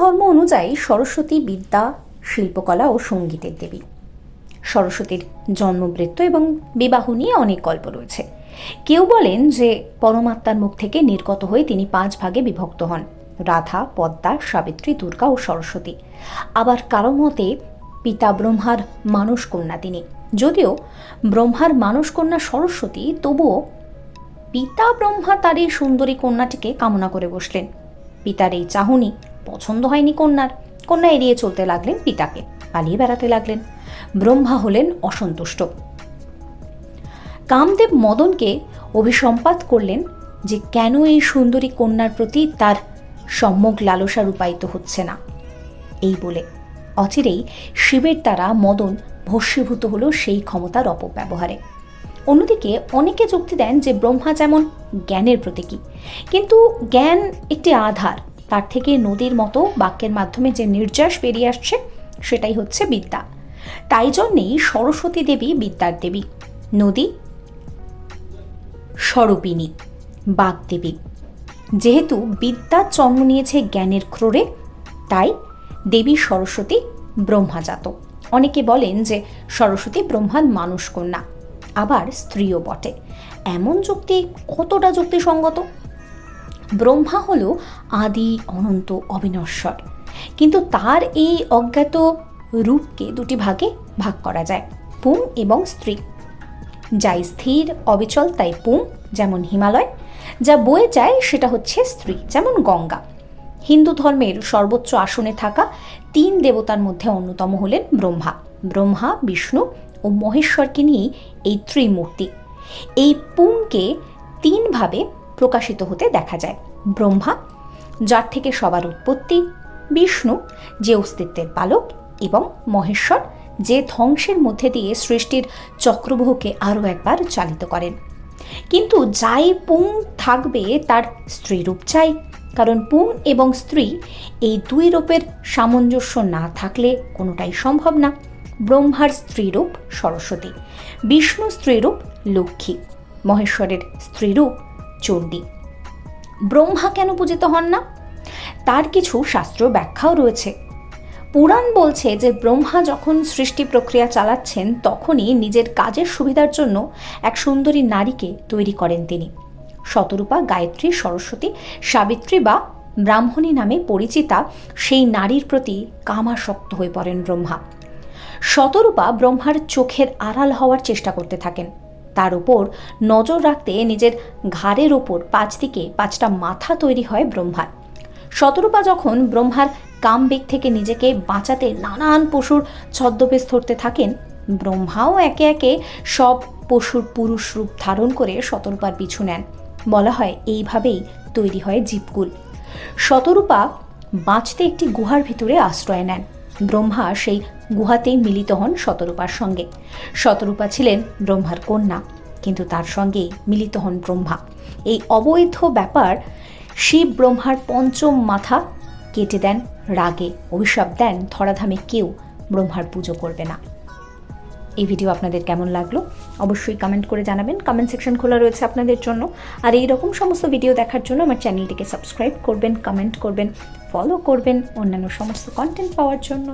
ধর্ম অনুযায়ী সরস্বতী বিদ্যা, শিল্পকলা ও সঙ্গীতের দেবী। সরস্বতীর জন্মবৃত্ত এবং বিবাহ নিয়ে অনেক গল্প রয়েছে। কেউ বলেন যে পরমাত্মার মুখ থেকে নির্গত হয়ে তিনি পাঁচ ভাগে বিভক্ত হন, রাধা, পদ্মা, সাবিত্রী, দুর্গা ও সরস্বতী। আবার কারও মতে, পিতা ব্রহ্মার মানস কন্যা তিনি। যদিও ব্রহ্মার মানস কন্যা সরস্বতী, তবুও পিতা ব্রহ্মা তার এই সুন্দরী কন্যাটিকে কামনা করে বসলেন। পিতার এই চাহনি পছন্দ হয়নি কন্যার। কন্যা এড়িয়ে চলতে লাগলেন পিতাকে, পালিয়ে বেড়াতে লাগলেন। ব্রহ্মা হলেন অসন্তুষ্ট। কামদেব মদনকে অভিসম্পাত করলেন যে কেন এই সুন্দরী কন্যার প্রতি তার সম্যক লালসা রূপায়িত হচ্ছে না। এই বলে অচিরেই শিবের দ্বারা মদন ভস্মীভূত হলো সেই ক্ষমতার অপব্যবহারে। অন্যদিকে অনেকে যুক্তি দেন যে ব্রহ্মা যেমন জ্ঞানের প্রতীকী, কিন্তু জ্ঞান একটি আধার, তার থেকে নদীর মতো বাক্যের মাধ্যমে যে নির্যাস বেরিয়ে আসছে সেটাই হচ্ছে বিদ্যা। তাই জন্যেই সরস্বতী দেবী বিদ্যার দেবী, নদী স্বরূপিণী বাগদেবী যেহেতু বিদ্যা জন্ম নিয়েছে জ্ঞানের ক্রোড়ে, তাই দেবী সরস্বতী ব্রহ্মাজাত অনেকে বলেন যে সরস্বতী ব্রহ্মার মানুষ কন্যা। আবার স্ত্রীও বটে। এমন যুক্তি কতটা যুক্তিসঙ্গত? ব্রহ্মা হল আদি, অনন্ত, অবিনশ্বর। কিন্তু তার এই অজ্ঞাত রূপকে দুটি ভাগে ভাগ করা যায়, পুং এবং স্ত্রী। যাই স্থির, অবিচল, তাই পুং, যেমন হিমালয়। যা বয়ে যায় সেটা হচ্ছে স্ত্রী, যেমন গঙ্গা। হিন্দু ধর্মের সর্বোচ্চ আসনে থাকা তিন দেবতার মধ্যে অন্যতম হলেন ব্রহ্মা। ব্রহ্মা, বিষ্ণু ও মহেশ্বরকে নিয়ে এই ত্রিমূর্তি। এই পুংকে তিনভাবে প্রকাশিত হতে দেখা যায়। ব্রহ্মা, যার থেকে সবার উৎপত্তি, বিষ্ণু, যে অস্তিত্বের পালক, এবং মহেশ্বর, যে ধ্বংসের মধ্যে দিয়ে সৃষ্টির চক্রবাহকে আরও একবার চালিত করেন। কিন্তু যাই পুং থাকবে, তার স্ত্রীরূপ চাই কারণ পুং এবং স্ত্রী এই দুই রূপের সামঞ্জস্য না থাকলে কোনোটাই সম্ভব না। ব্রহ্মার স্ত্রীরূপ সরস্বতী, বিষ্ণু স্ত্রীরূপ লক্ষ্মী, মহেশ্বরের স্ত্রীরূপ চণ্ডী। ব্রহ্মা কেন পূজিত হন না? তার কিছু শাস্ত্র ব্যাখ্যাও রয়েছে। পুরাণ বলছে যে ব্রহ্মা যখন সৃষ্টি প্রক্রিয়া চালাচ্ছেন, তখনই নিজের কাজের সুবিধার জন্য এক সুন্দরী নারীকে তৈরি করেন তিনি। শতরূপা গায়ত্রী, সরস্বতী, সাবিত্রী বা ব্রাহ্মণী নামে পরিচিতা, সেই নারীর প্রতি কামাসক্ত হয়ে পড়েন ব্রহ্মা। শতরূপা ব্রহ্মার চোখের আড়াল হওয়ার চেষ্টা করতে থাকেন। তার উপর নজর রাখতে নিজের ঘাড়ের ওপর পাঁচ দিকে পাঁচটা মাথা তৈরি হয় ব্রহ্মার। শতরূপা যখন ব্রহ্মার কামবেগ থেকে নিজেকে বাঁচাতে নানান পশুর ছদ্মবেশ ধরতে থাকেন, ব্রহ্মাও একে একে সব পশুর পুরুষ রূপ ধারণ করে শতরূপার পিছু নেন। বলা হয় এইভাবেই তৈরি হয় জীবকুল শতরূপা বাঁচতে একটি গুহার ভিতরে আশ্রয় নেন। ব্রহ্মা সেই গুহাতেই মিলিত হন শতরূপার সঙ্গে। শতরূপা ছিলেন ব্রহ্মার কন্যা, কিন্তু তার সঙ্গে মিলিত হন ব্রহ্মা। এই অবৈধ ব্যাপার শিব ব্রহ্মার পঞ্চম মাথা কেটে দেন রাগে। অভিশাপ দেন ধরাধামে কেউ ব্রহ্মার পুজো করবে না। এই ভিডিও আপনাদের কেমন লাগল অবশ্যই কমেন্ট করে জানাবেন। কমেন্ট সেকশন খোলা রয়েছে আপনাদের জন্য। আর এই রকম সমস্ত ভিডিও দেখার জন্য আমার চ্যানেলটিকে সাবস্ক্রাইব করবেন কমেন্ট করবেন ফলো করবেন অন্যান্য সমস্ত কন্টেন্ট পাওয়ার জন্য।